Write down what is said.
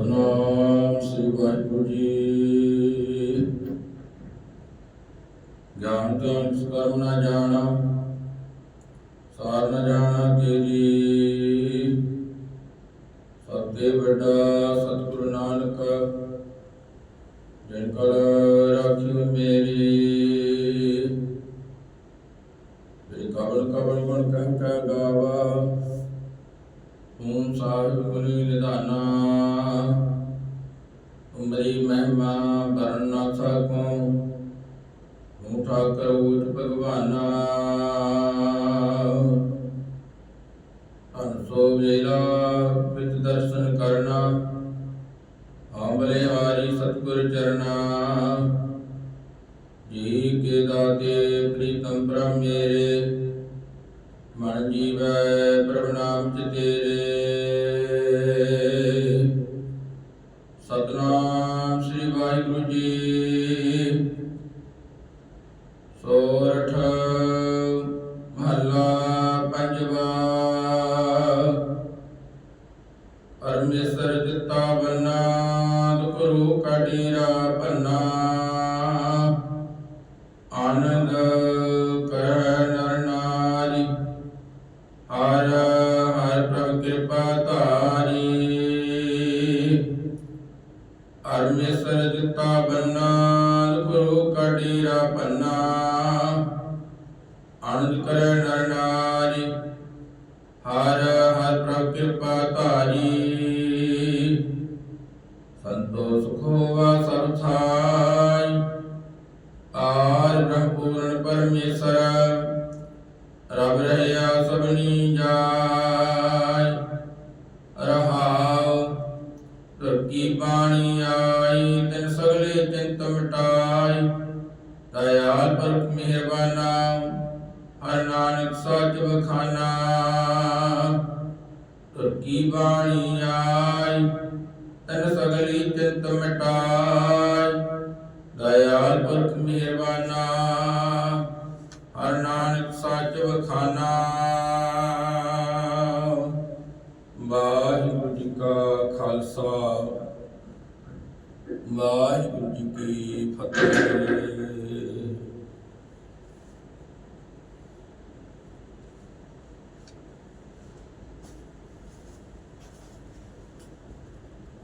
ਸਤਨਾਮ ਸ੍ਰੀ ਵਾਹਿਗੁਰੂ ਜੀ। ਗਿਆਨ ਗਿਆਨ ਕਰਮ ਨਾ ਜਾਣਾ, ਸਾਰ ਨ ਜਾਣਾ ਤੇਰੀ ਸਤਿ ਵੱਡਾ ਸਤਿਗੁਰੂ ਨਾਨਕ, ਜਿਨ ਕਲ ਰਾਖੀ ਮੇਰੀ। ਵੇ ਕਬਲ ਕਬਲ ਗੁਣ ਕਹਿ ਕਹਿ ਗਾਵਾ, ਤੂੰ ਸਾਹਿਬ ਗੁਣੀ ਨਿਧਾਨਾ। ਤੁਮਰੀ ਮਹਿਮਾ ਵਰਨ ਨਾ ਸਕੋ ਤੂੰ ਠਾਕਰ ਉਚ ਭਗਵਾਨਾ। ਅਨਸੋ ਵੇਲਾ ਵਿਚ ਦਰਸ਼ਨ ਕਰਨਾ। ਆਮਲੇ ਵਾਰੀ ਸਤਿਗੁਰ ਚਰਨਾ। ਜੀ ਕੇ ਦਾਤੇ ਪ੍ਰੀਤਮ ਬ੍ਰਹਮ ਮੇਰੇ। ਮਨ ਜੀਵੈ ਪ੍ਰਭ ਨਾਮ ਚ ਤੇਰੇ। ਸਤਨਾਮ ਸ੍ਰੀ ਵਾਹਿਗੁਰੂ ਜੀ। ਸੋਰਠ, ਮਹੱਲਾ ਪੰਜਵਾ। ਪਰਮੇਸ਼ਰ ਦਿੱਤਾ ਬੰਨਾ ਗੁਰੂ ਕਾ ਕਟੀਰਾ ਪੰਨਾ ਆਨੰਦ ਕਰੈ ਨਰ ਨਾਰੀ। ਹਰ ਹਰ ਪ੍ਰਭ ਕਿਰਪਾ ਧਾਰੀ। ਪਰਮੇਸ਼ਰ ਦਿੱਤਾ ਬੰਨਾ ਗੁਰੂ ਕਟੀਰਾ ਪੰਨਾ ਆਨੰਦ ਕਰੈ ਨਰ ਨਾਰੀ ਹਰ ਹਰ ਪ੍ਰਭ ਕਿਰਪਾ ਧਾਰੀ ਸੰਤੋਖ ਹੋਵਾ ਸਭ ਥਾਈ ਆਰ ਬ੍ਰਹਮ ਪੂਰਨ ਪਰਮੇਸ਼ਰ ਰਬ ਰਹਿਆ ਸਭਨੀ ਜਾਇ ਬਾਣੀ ਆਈ ਤਿਨ ਸਗਲੇ ਚਿੰਤ ਮਿਟਾਈ ਦਇਆਲ ਪਰਖ ਮਿਹਰਬਾਨਾ ਹਰ ਨਾਨਕ ਸੱਚ ਬਖਾਨਾ ਤੁਰਕੀ ਬਾਣੀ ਆਈ ਤਿਨ ਸਗਲੀ ਚਿੰਤ ਮਿਟਾਈ ਦਇਆਲ ਪੁਰਖ ਮਿਹਰਬਾਨਾ ਹਰ ਨਾਨਕ ਸੱਚ ਵਖਾਨਾ ਵਾਹਿਗੁਰੂ ਜੀ ਕਾ ਖਾਲਸਾ ਵਾਹਿਗੁਰੂ ਜੀ ਕੀ ਫਤਿਹ।